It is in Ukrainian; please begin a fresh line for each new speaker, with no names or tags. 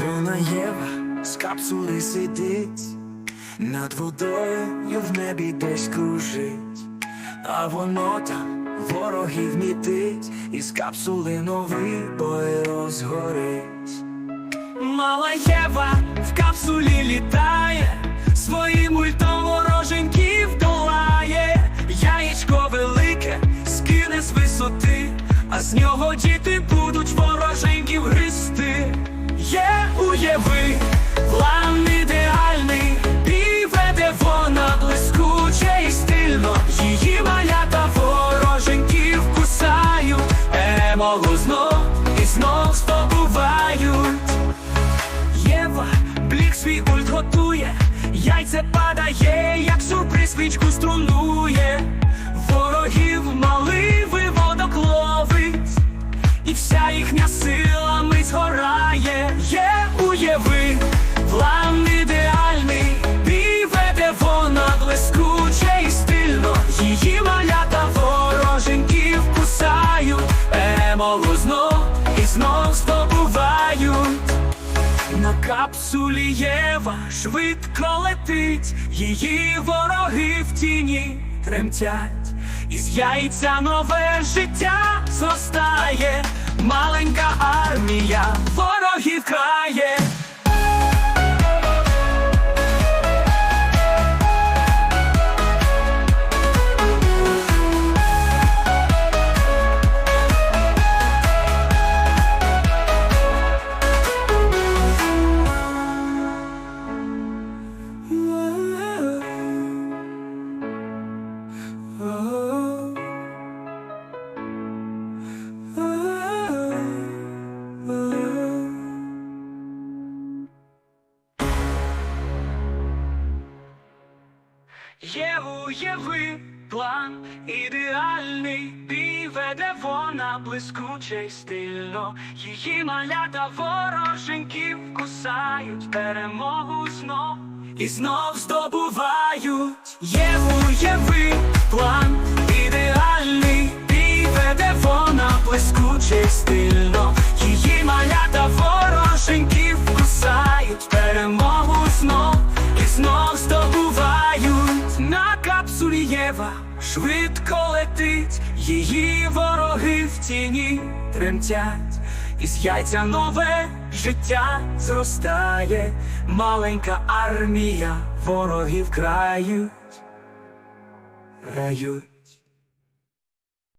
Вона Єва з капсули сидить, над водою в небі десь кружить, а воно там ворогів мітить, із капсули новий бой розгорить. Мала Єва в капсулі літає, своїм ультом вороженьків долає, яєчко велике скине з висоти, а з нього діти яйце падає, як сюрприз свічку струнує, ворогів малий виводок ловить, і вся їхня сила мить згорає, є уяви, план капсулі Єва швидко летить, її вороги в тіні тремтять, із яйця нове життя зростає, маленька армія ворогів крає. Є уяви план ідеальний, і веде вона блискуче й стильно. Її малята вороженьків кусають, перемогу знов і знов здобувають. Є уяви план ідеальний, і веде вона блискуче стильно. Її малята вороженьків кусають, перемогу знов і знов здобувають. На капсулі Єва швидко летить, її вороги в тіні тремтять, із яйця нове життя зростає, маленька армія ворогів Are you